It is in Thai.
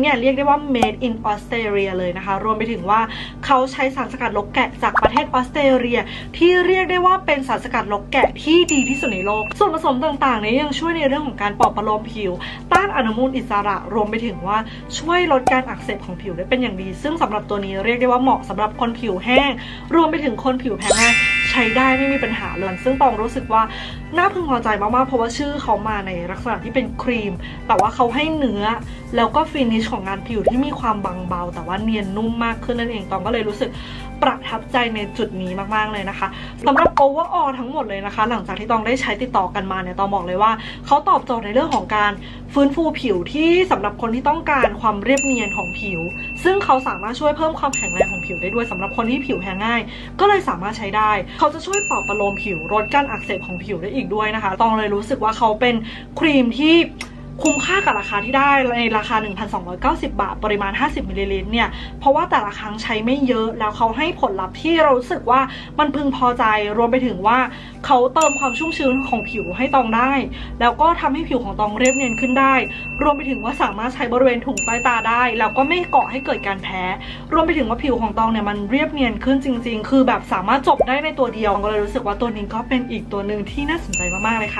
เนี่ยเรียกได้ว่า made in Australia เลยนะคะ รวมไปถึงว่าเขาใช้สารสกัดลกแกะจากประเทศออสเตรเลีย ที่เรียกได้ว่าเป็นสารสกัดลกแกะที่ดีที่สุดในโลก ส่วนผสมต่างๆเนี่ยยังช่วยในเรื่องของการปลอบประโลมผิว ต้านอนุมูลอิสระ รวมไปถึงว่าช่วยลดการอักเสบของผิวได้เป็นอย่างดี ซึ่งสำหรับตัวนี้เรียกได้ว่าเหมาะสำหรับคนผิวแห้ง รวมไปถึงคนผิวแพ้ง่าย ใช้ได้ไม่มีปัญหาเลย ซึ่งปองรู้สึกว่าน่าพึงพอใจมากๆ เพราะว่าชื่อเขามาในลักษณะที่เป็นครีม แต่ว่าเขาให้เนื้อ แล้วก็ฟินิชของงานผิวที่มีความบางเบา แต่ว่าเนียนนุ่มมากขึ้นนั่นเองตองก็เลยรู้สึก ประทับใจในจุดนี้มากๆเลยนะคะสำหรับ overall ทั้งหมดเลยนะคะ หลังจากที่ตองได้ใช้ติดต่อกันมาเนี่ยตองบอกเลยว่าเขาตอบโจทย์ในเรื่องของการฟื้นฟูผิวที่สำหรับคนที่ต้องการความเรียบเนียนของผิว ซึ่งเขาสามารถช่วยเพิ่มความแข็งแรงของผิวได้ด้วยสำหรับคนที่ผิวแพ้ง่าย ก็เลยสามารถใช้ได้ เขาจะช่วยปลอบประโลมผิวลดการอักเสบของผิวได้อีกด้วยนะคะตองเลยรู้สึกว่าเขาเป็นครีมที่ คุ้มค่ากับราคาที่ได้ในราคา 1,290 บาท ปริมาณ 50มิลลิลิตรเนี่ย เพราะว่าแต่ละครั้งใช้ไม่เยอะ แล้วเขาให้ผลลัพธ์ที่เรารู้สึกว่ามันพึงพอใจ รวมไปถึงว่าเขาเติมความชุ่มชื้นของผิวให้ตองได้ แล้วก็ทำให้ผิวของตองเรียบเนียนขึ้นได้ รวมไปถึงว่าสามารถใช้บริเวณถุงใต้ตาได้ แล้วก็ไม่ก่อให้เกิดการแพ้ รวมไปถึงว่าผิวของตองเนี่ยมันเรียบเนียนขึ้นจริง ๆ คือแบบสามารถจบได้ในตัวเดียว ก็เลยรู้สึกว่าตัวนี้ก็เป็นอีกตัวหนึ่งที่น่าสนใจมากๆเลยค่ะ